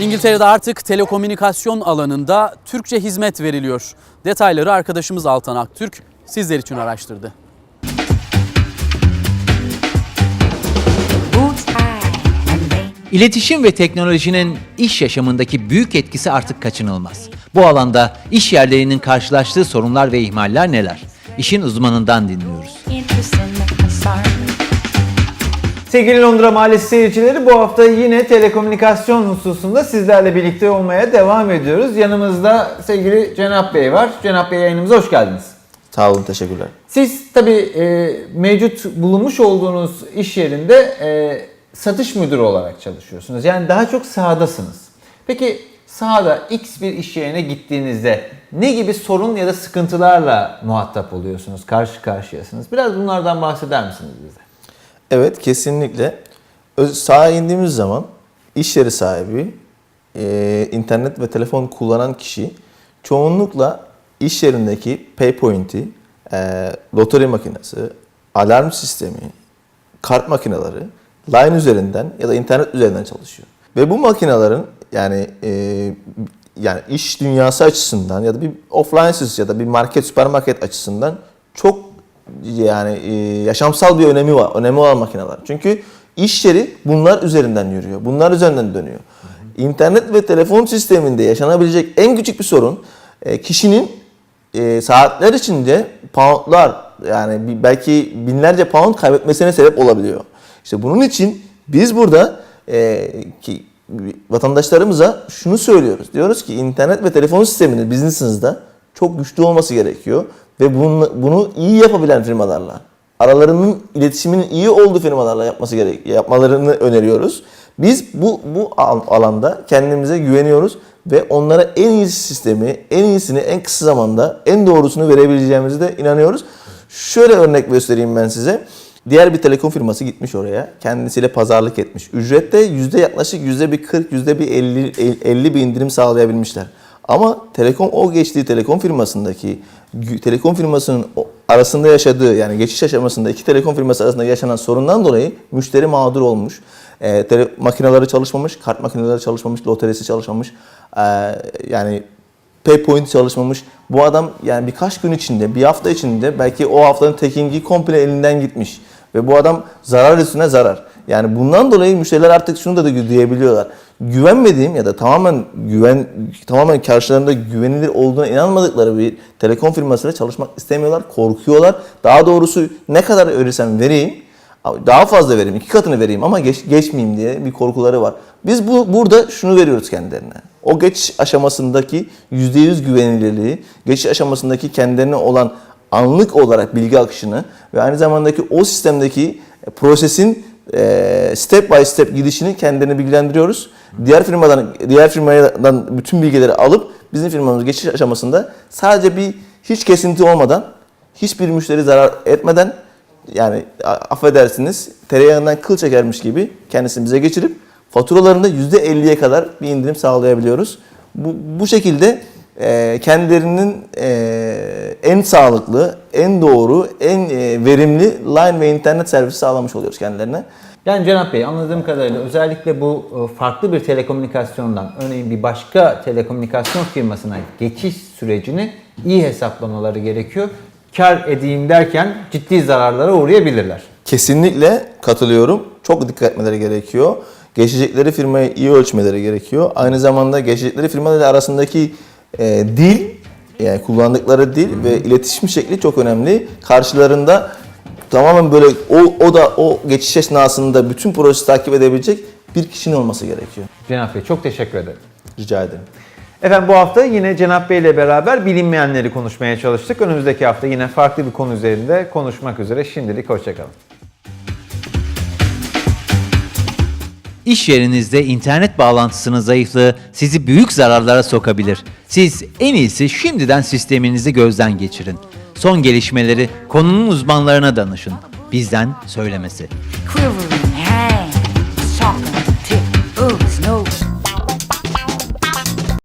İngiltere'de artık telekomünikasyon alanında Türkçe hizmet veriliyor. Detayları arkadaşımız Altan Aktürk sizler için araştırdı. İletişim ve teknolojinin iş yaşamındaki büyük etkisi artık kaçınılmaz. Bu alanda iş yerlerinin karşılaştığı sorunlar ve ihmaller neler? İşin uzmanından dinliyoruz. Sevgili Londra Mahallesi seyircileri bu hafta yine telekomünikasyon hususunda sizlerle birlikte olmaya devam ediyoruz. Yanımızda sevgili Cenap Bey var. Cenap Bey yayınımıza hoş geldiniz. Sağ olun, teşekkürler. Siz tabii e, mevcut bulunmuş olduğunuz iş yerinde e, satış müdürü olarak çalışıyorsunuz. Yani daha çok sahadasınız. Peki sahada X bir iş yerine gittiğinizde ne gibi sorun ya da sıkıntılarla muhatap oluyorsunuz, karşı karşıyasınız? Biraz bunlardan bahseder misiniz bize? Evet, kesinlikle. Öz, sahaya indiğimiz zaman iş yeri sahibi, e, internet ve telefon kullanan kişi çoğunlukla iş yerindeki paypoint'i, e, lotori makinesi, alarm sistemi, kart makineleri line üzerinden ya da internet üzerinden çalışıyor. Ve bu makinelerin yani e, yani iş dünyası açısından ya da bir offline ya da bir market süpermarket açısından çok yani e, yaşamsal bir önemi var. Önemi olan makineler. Çünkü iş yeri bunlar üzerinden yürüyor. Bunlar üzerinden dönüyor. İnternet ve telefon sisteminde yaşanabilecek en küçük bir sorun e, kişinin e, saatler içinde poundlar yani belki binlerce pound kaybetmesine sebep olabiliyor. İşte bunun için biz burada ki vatandaşlarımıza şunu söylüyoruz. Diyoruz ki internet ve telefon sisteminin business'ınızda çok güçlü olması gerekiyor ve bunu, bunu iyi yapabilen firmalarla aralarının iletişiminin iyi olduğu firmalarla yapması gerek yapmalarını öneriyoruz. Biz bu bu al- alanda kendimize güveniyoruz ve onlara en iyi sistemi, en iyisini en kısa zamanda en doğrusunu verebileceğimize de inanıyoruz. Şöyle örnek göstereyim ben size. Diğer bir telekom firması gitmiş oraya. Kendisiyle pazarlık etmiş. Ücrette yüzde yaklaşık yüzde bir 40, yüzde bir 50, 50 bir indirim sağlayabilmişler. Ama telekom o geçtiği telekom firmasındaki telekom firmasının arasında yaşadığı yani geçiş aşamasında iki telekom firması arasında yaşanan sorundan dolayı müşteri mağdur olmuş. E, tele, makineleri çalışmamış, kart makineleri çalışmamış, loterisi çalışmamış. E, yani Paypoint çalışmamış. Bu adam yani birkaç gün içinde, bir hafta içinde belki o haftanın tekingi komple elinden gitmiş. Ve bu adam zarar üstüne zarar. Yani bundan dolayı müşteriler artık şunu da diyebiliyorlar. Güvenmediğim ya da tamamen güven tamamen karşılarında güvenilir olduğuna inanmadıkları bir telekom firmasıyla çalışmak istemiyorlar, korkuyorlar. Daha doğrusu ne kadar verirsem vereyim daha fazla vereyim, iki katını vereyim ama geç, geçmeyeyim diye bir korkuları var. Biz bu burada şunu veriyoruz kendilerine. O geçiş aşamasındaki %100 güvenilirliği, geçiş aşamasındaki kendilerine olan anlık olarak bilgi akışını ve aynı zamandaki o sistemdeki prosesin e, step by step gidişini kendilerini bilgilendiriyoruz. Diğer firmadan diğer firmadan bütün bilgileri alıp bizim firmamız geçiş aşamasında sadece bir hiç kesinti olmadan, hiçbir müşteri zarar etmeden yani affedersiniz tereyağından kıl çekermiş gibi kendisini bize geçirip faturalarında %50'ye kadar bir indirim sağlayabiliyoruz. Bu, bu şekilde e, kendilerinin e, en sağlıklı, en doğru, en e, verimli line ve internet servisi sağlamış oluyoruz kendilerine. Yani Cenap Bey anladığım kadarıyla özellikle bu e, farklı bir telekomünikasyondan örneğin bir başka telekomünikasyon firmasına geçiş sürecini iyi hesaplamaları gerekiyor. Kar edeyim derken ciddi zararlara uğrayabilirler. Kesinlikle katılıyorum. Çok dikkat etmeleri gerekiyor. Geçecekleri firmayı iyi ölçmeleri gerekiyor. Aynı zamanda geçecekleri firmalar arasındaki e, dil, yani kullandıkları dil ve iletişim şekli çok önemli. Karşılarında tamamen böyle o, o da o geçiş esnasında bütün prosesi takip edebilecek bir kişinin olması gerekiyor. Cenap Bey çok teşekkür ederim. Rica ederim. Efendim bu hafta yine Cenap Bey ile beraber bilinmeyenleri konuşmaya çalıştık. Önümüzdeki hafta yine farklı bir konu üzerinde konuşmak üzere. Şimdilik hoşçakalın. İş yerinizde internet bağlantısının zayıflığı sizi büyük zararlara sokabilir. Siz en iyisi şimdiden sisteminizi gözden geçirin. Son gelişmeleri konunun uzmanlarına danışın. Bizden söylemesi. Quivering, hang.